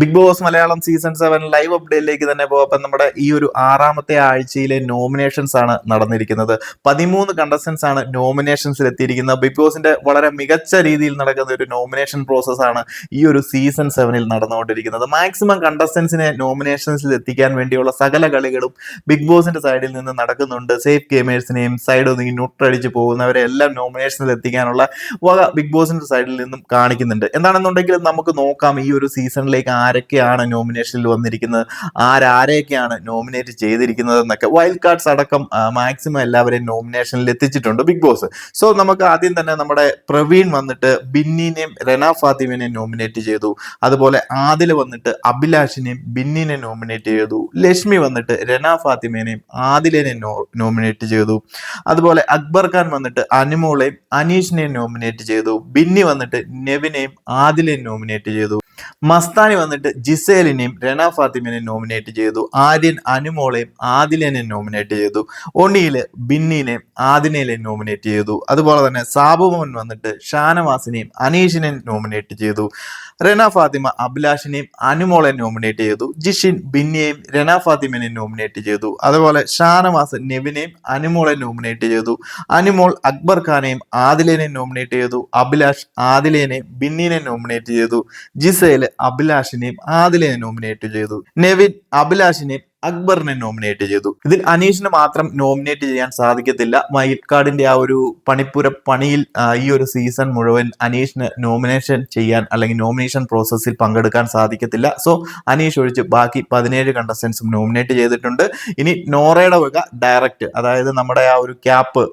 Bigg Boss Malayalam season seven live അപ്ഡേറ്റിലേക്ക് തന്നെ പോകാം നമ്മുടെ ഈ ഒരു ആറാമത്തെ ആഴ്ചയിലെ നോമിനേഷൻസ് ആണ് നടന്നിരിക്കുന്നത്. പതിമൂന്ന് കണ്ടസ്റ്റൻസ് ആണ് നോമിനേഷൻസിൽ എത്തിയിരിക്കുന്നത്. ബിഗ് ബോസിന്റെ വളരെ മികച്ച രീതിയിൽ നടക്കുന്ന ഒരു നോമിനേഷൻ പ്രോസസ് ആണ് ഈ ഒരു സീസൺ സെവനിൽ നടന്നുകൊണ്ടിരിക്കുന്നത്. മാക്സിമം കണ്ടസ്റ്റൻസിനെ നോമിനേഷൻസിൽ എത്തിക്കാൻ വേണ്ടിയുള്ള സകല കളികളും ബിഗ് ബോസിന്റെ സൈഡിൽ നിന്ന് നടക്കുന്നുണ്ട്. സേഫ് ഗെയിമേഴ്സിനെയും സൈഡ് ഒതുങ്ങി നുട്ടടിച്ച് പോകുന്നവരെ എല്ലാം നോമിനേഷനിൽ എത്തിക്കാനുള്ള വക ബിഗ് ബോസിന്റെ സൈഡിൽ നിന്നും കാണിക്കുന്നുണ്ട്. എന്താണെന്നുണ്ടെങ്കിൽ നമുക്ക് നോക്കാം ഈ ഒരു സീസണിലേക്ക് ആരൊക്കെയാണ് നോമിനേഷനിൽ വന്നിരിക്കുന്നത്? ആരാരെയൊക്കെയാണ് നോമിനേറ്റ് ചെയ്തിരിക്കുന്നത് എന്നൊക്കെ വൈൽഡ് കാർഡ്സ് അടക്കം മാക്സിമം എല്ലാവരെയും നോമിനേഷനിൽ എത്തിച്ചിട്ടുണ്ട് ബിഗ് ബോസ് സോ നമുക്ക് ആദ്യം തന്നെ നമ്മുടെ പ്രവീൺ വന്നിട്ട് ബിന്നിനെയും റെന ഫാത്തിമിനെയും നോമിനേറ്റ് ചെയ്തു. അതുപോലെ ആദിൽ വന്നിട്ട് അഭിലാഷിനെയും ബിന്നിനെ നോമിനേറ്റ് ചെയ്തു. ലക്ഷ്മി വന്നിട്ട് റെന ഫാത്തിമേനെയും ആദിലിനെയും നോമിനേറ്റ് ചെയ്തു. അതുപോലെ അക്ബർ ഖാൻ വന്നിട്ട് അനുമോളെയും അനീഷിനെയും നോമിനേറ്റ് ചെയ്തു. ബിന്നി വന്നിട്ട് നെവിനെയും ആദിലെയും നോമിനേറ്റ് ചെയ്തു. മസ്താനി വന്നിട്ട് ജിസേലിനെയും രണ ഫാത്തിമിനെ നോമിനേറ്റ് ചെയ്തു. ആര്യൻ അനുമോളെയും ആദിലിനെ നോമിനേറ്റ് ചെയ്തു. ഒണിയിൽ ബിന്നിനെയും ആദിനയിലെ നോമിനേറ്റ് ചെയ്തു. അതുപോലെ തന്നെ സാബുമോൻ വന്നിട്ട് ഷാനവാസിനെയും അനീഷിനെ നോമിനേറ്റ് ചെയ്തു. റെന ഫാത്തിമ അഭിലാഷിനെയും അനുമോളെ നോമിനേറ്റ് ചെയ്തു. ജിഷിൻ ബിന്നിയെയും റെന ഫാത്തിമിനെയും നോമിനേറ്റ് ചെയ്തു. അതുപോലെ ഷാനവാസ് നെവിനെയും അനുമോളെ നോമിനേറ്റ് ചെയ്തു. അനുമോൾ അക്ബർ ഖാനെയും ആദിലേനെ നോമിനേറ്റ് ചെയ്തു. അഭിലാഷ് ആദിലേനെയും ബിന്നിനെ നോമിനേറ്റ് ചെയ്തു. ജിസയിൽ അഭിലാഷിനെയും ആദിലേനെയും നോമിനേറ്റ് ചെയ്തു. നെവിൻ അഭിലാഷിനെയും അക്ബറിനെ നോമിനേറ്റ് ചെയ്തു. ഇതിൽ അനീഷിന് മാത്രം നോമിനേറ്റ് ചെയ്യാൻ സാധിക്കത്തില്ല. വൈൽഡ് കാർഡിന്റെ ആ ഒരു പണിപ്പുര പണിയിൽ ഈ ഒരു സീസൺ മുഴുവൻ അനീഷിന് നോമിനേഷൻ ചെയ്യാൻ അല്ലെങ്കിൽ നോമിനേഷൻ പ്രോസസ്സിൽ പങ്കെടുക്കാൻ സാധിക്കത്തില്ല. സോ അനീഷ് ഒഴിച്ച് ബാക്കി പതിനേഴ് കണ്ടസ്റ്റൻസും നോമിനേറ്റ് ചെയ്തിട്ടുണ്ട്. ഇനി നോറയുടെ വക ഡയറക്റ്റ് അതായത് നമ്മുടെ ആ ഒരു ക്യാപ്പ്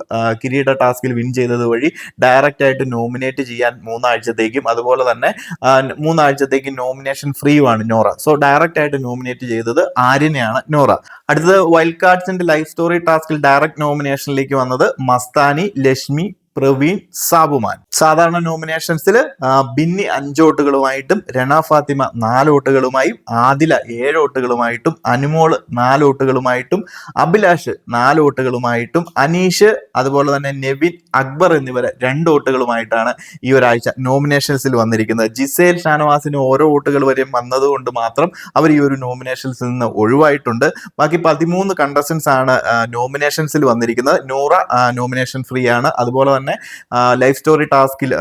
കിരീട ടാസ്കിൽ വിൻ ചെയ്തത് വഴി ഡയറക്റ്റ് ആയിട്ട് നോമിനേറ്റ് ചെയ്യാൻ മൂന്നാഴ്ചത്തേക്കും അതുപോലെ തന്നെ മൂന്നാഴ്ചത്തേക്ക് നോമിനേഷൻ ഫ്രീ ആണ് നോറ. സോ ഡയറക്റ്റ് ആയിട്ട് നോമിനേറ്റ് ചെയ്തത് ആര്യനെയാണ്. നോറ. അടുത്തത് വൈൽഡ് കാർഡ്സിന്റെ ലൈഫ് സ്റ്റോറി ടാസ്കിൽ ഡയറക്ട് നോമിനേഷനിലേക്ക് വന്നത് മസ്താനി ലക്ഷ്മി പ്രവീൺ സാബുമാൻ. സാധാരണ നോമിനേഷൻസിൽ ബിന്നി അഞ്ചോട്ടുകളുമായിട്ടും രണ ഫാത്തിമ നാല് വോട്ടുകളുമായും ആദില ഏഴ് വോട്ടുകളുമായിട്ടും അനുമോൾ നാല് വോട്ടുകളുമായിട്ടും അഭിലാഷ് നാല് വോട്ടുകളുമായിട്ടും അനീഷ് അതുപോലെ തന്നെ നെവിൻ അക്ബർ എന്നിവരെ രണ്ട് വോട്ടുകളുമായിട്ടാണ് ഈ ഒരാഴ്ച നോമിനേഷൻസിൽ വന്നിരിക്കുന്നത്. ജിസേൽ ഷാനവാസിന് ഓരോ വോട്ടുകൾ വരെയും വന്നതുകൊണ്ട് മാത്രം അവർ ഈ ഒരു നോമിനേഷൻസിൽ നിന്ന് ഒഴിവായിട്ടുണ്ട്. ബാക്കി പതിമൂന്ന് കണ്ടസ്റ്റൻസ് ആണ് നോമിനേഷൻസിൽ വന്നിരിക്കുന്നത്. നൂറ നോമിനേഷൻ ഫ്രീ ആണ്. അതുപോലെ തന്നെ ലൈഫ് സ്റ്റോറി ടാസ്കിൽ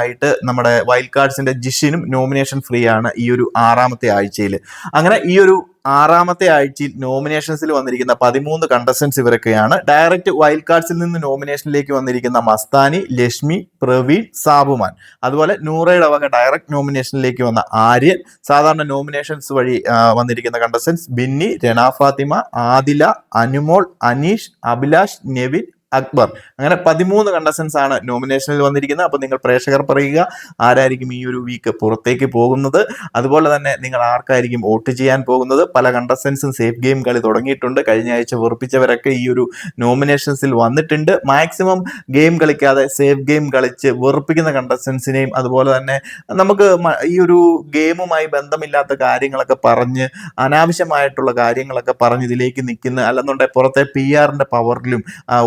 ആയിട്ട് നമ്മുടെ വൈൽഡ് കാർഡ്സിന്റെ ജിഷിനും നോമിനേഷൻ ഫ്രീ ആണ് ഈ ഒരു ആറാമത്തെ ആഴ്ചയിൽ അങ്ങനെ ഈ ഒരു ആറാമത്തെ ആഴ്ചയിൽ നോമിനേഷൻസിൽ വന്നിരിക്കുന്ന പതിമൂന്ന് കണ്ടസ്റ്റൻസ് ഇവരൊക്കെയാണ്. ഡയറക്റ്റ് വൈൽഡ് കാർഡ്സിൽ നിന്ന് നോമിനേഷനിലേക്ക് വന്നിരിക്കുന്ന മസ്താനി ലക്ഷ്മി പ്രവീൺ സാബുമാൻ. അതുപോലെ നൂറയുടെ വക ഡയറക്റ്റ് നോമിനേഷനിലേക്ക് വന്ന ആര്യൻ സാധാരണ നോമിനേഷൻസ് വഴി വന്നിരിക്കുന്ന കണ്ടസ്റ്റൻസ് ബിന്നി രണാഫാത്തിമ ആദില അനുമോൾ അനീഷ് അഭിലാഷ് നെവിൻ അക്ബർ. അങ്ങനെ പതിമൂന്ന് കണ്ടസ്റ്റൻസ് ആണ് നോമിനേഷനിൽ വന്നിരിക്കുന്നത്. അപ്പോൾ നിങ്ങൾ പ്രേക്ഷകർ പറയുക ആരായിരിക്കും ഈ ഒരു വീക്ക് പുറത്തേക്ക് പോകുന്നത്? അതുപോലെ തന്നെ നിങ്ങൾ ആർക്കായിരിക്കും വോട്ട് ചെയ്യാൻ പോകുന്നത്? പല കണ്ടസ്റ്റൻസും സേഫ് ഗെയിം കളി തുടങ്ങിയിട്ടുണ്ട്. കഴിഞ്ഞ ആഴ്ച വെറുപ്പിച്ചവരൊക്കെ ഈ ഒരു നോമിനേഷൻസിൽ വന്നിട്ടുണ്ട്. മാക്സിമം ഗെയിം കളിക്കാതെ സേഫ് ഗെയിം കളിച്ച് വെറുപ്പിക്കുന്ന കണ്ടസ്റ്റൻസിനെയും അതുപോലെ തന്നെ നമുക്ക് ഈ ഒരു ഗെയിമുമായി ബന്ധമില്ലാത്ത കാര്യങ്ങളൊക്കെ പറഞ്ഞ് അനാവശ്യമായിട്ടുള്ള കാര്യങ്ങളൊക്കെ പറഞ്ഞ് ഇതിലേക്ക് നിൽക്കുന്ന അല്ലെന്നുണ്ടെങ്കിൽ പുറത്തെ പി ആറിന്റെ പവറിലും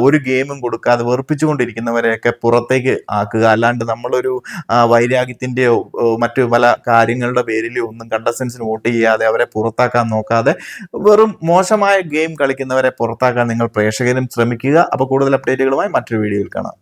ഒരു ഗെയിം ഗെയിമും കൊടുക്കാതെ വെറുപ്പിച്ചുകൊണ്ടിരിക്കുന്നവരെയൊക്കെ പുറത്തേക്ക് ആക്കുക. അല്ലാണ്ട് നമ്മളൊരു വൈരാഗ്യത്തിന്റെയോ മറ്റു പല കാര്യങ്ങളുടെ പേരിലോ ഒന്നും കണ്ടസ്റ്റൻസിന് വോട്ട് ചെയ്യാതെ അവരെ പുറത്താക്കാൻ നോക്കാതെ വെറും മോശമായ ഗെയിം കളിക്കുന്നവരെ പുറത്താക്കാൻ നിങ്ങൾ പ്രേക്ഷകരും ശ്രമിക്കുക. അപ്പോൾ കൂടുതൽ അപ്ഡേറ്റുകളുമായി മറ്റൊരു വീഡിയോയിൽ കാണാം.